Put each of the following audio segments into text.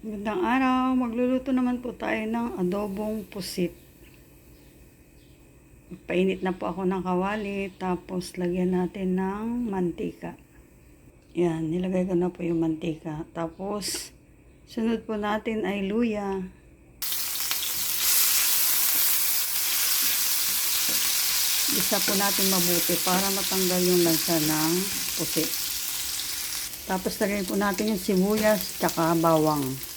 Magandang araw. Magluluto naman po tayo ng adobong pusit. Painit na po ako ng kawali. Tapos lagyan natin ng mantika. Yan, nilagay ko na po yung mantika. Tapos, sunod po natin ay luya. Isa po natin mabuti para matanggal yung lansa ng pusit. Tapos lagyan po natin yung sibuyas tsaka bawang.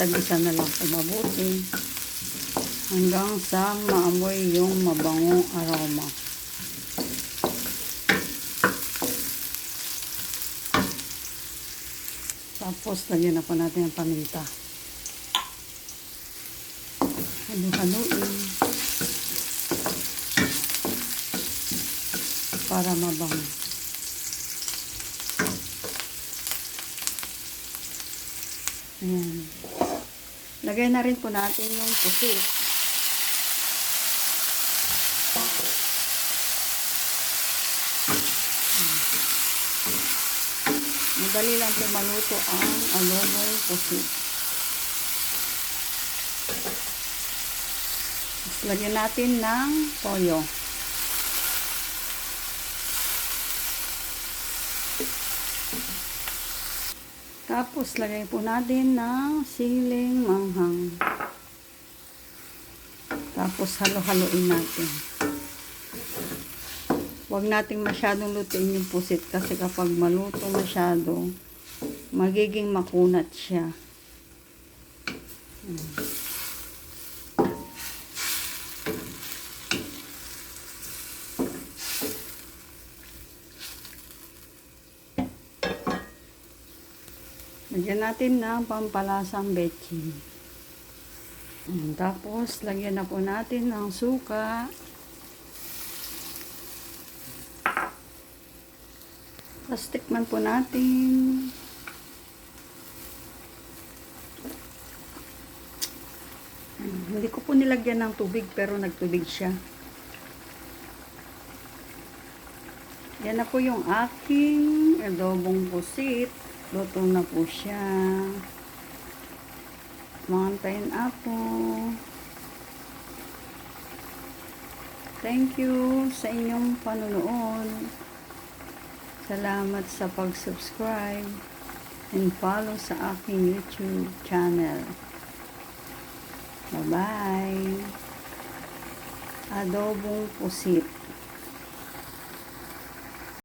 Isa-isa na lang po mabuti hanggang sa maamoy yung mabangong aroma. Tapos lagyan na po natin ang paminta. Halo-haloin. Para mabango. Ayan. Lagay na rin po natin yung pusit. Madali lang po maluto ang alobong pusit. Tapos lagyan natin ng toyo. Tapos lagay po natin ng siling manghang. Tapos halo-haloin natin. Huwag nating masyadong lutuin yung pusit kasi kapag maluto masyado, magiging makunat siya. Hmm. Lagyan natin ng pampalasang betchin. Tapos, lagyan na po natin ng suka. Tapos, tikman po natin. Hindi ko po nilagyan ng tubig pero nagtubig siya. Yan na po yung aking adobong pusit. Luto na po siya. Mountain apple. Thank you sa inyong panunood. Salamat sa pag-subscribe and follow sa aking YouTube channel. Bye-bye. Adobong pusit.